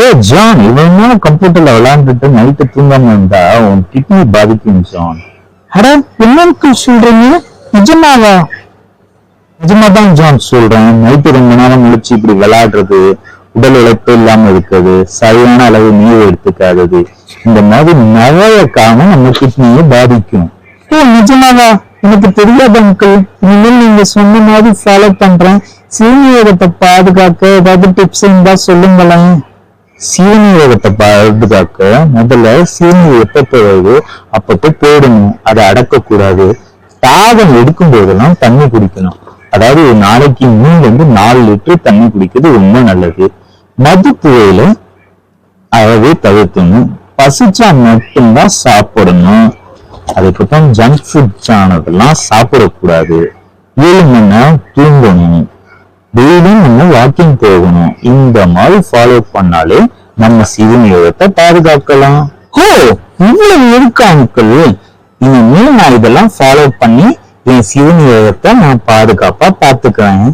ஏ John இவன் நேரம் கம்ப்யூட்டர்ல விளையாண்டுட்டு நைட்டு தூங்காம இருந்தா உன் கிட்னி பாதிக்கும் ஜான். அட என்ன சொல்றீங்க? நிஜமாவா? நிஜமா தான் ஜான் சொல்றேன். நைட்டு ரொம்ப நேரம் முழிச்சு இப்படி விளையாடுறது உடல் உழைப்பு இல்லாம இருக்கிறது சரியான அளவு நீர் எடுத்துக்காதது இந்த மாதிரி நிறைய காரணம் நம்ம கிட்னியை பாதிக்கும். ஓ நிஜமாவா? எனக்கு தெரியாத அங்கிள் இனிமேல் நீங்க சொன்ன மாதிரி ஃபாலோ பண்றேன். சீனியரத்தை பாதுகாக்க ஏதாவது டிப்ஸ் இருந்தா சொல்லுங்களேன். சீனி சீனியரத்தை பாதுகாக்க முதல்ல சீனி எப்ப போகுது அப்பப்போ போடணும் அதை அடக்கக்கூடாது. தாகம் எடுக்கும் போதெல்லாம் தண்ணி குடிக்கணும். அதாவது ஒரு நாளைக்கு மூணுல இருந்து நாலு லிட்டர் தண்ணி குடிக்கிறது ரொம்ப நல்லது. மது புகையில அளவே தவிர்க்கணும். பசிச்சா மட்டும்தான் சாப்பிடணும். அதுக்கப்புறம் ஜங்க் ஃபுட் ஆனதெல்லாம் சாப்பிடக்கூடாது. ஏழு மணி நேரம் தூங்கணும். டெய்லியும் நம்ம வாக்கிங் போகணும். இந்த மாதிரி ஃபாலோ பண்ணாலே நம்ம சிறுநீரகத்தை பாதுகாக்கலாம். ஓ இவ்வளவு இருக்கா அங்கிள் இனிமேல் நான் இதெல்லாம் ஃபாலோ பண்ணி என் சிறுநீரகத்தை நான் பாதுகாப்பா பாத்துக்கிறேன்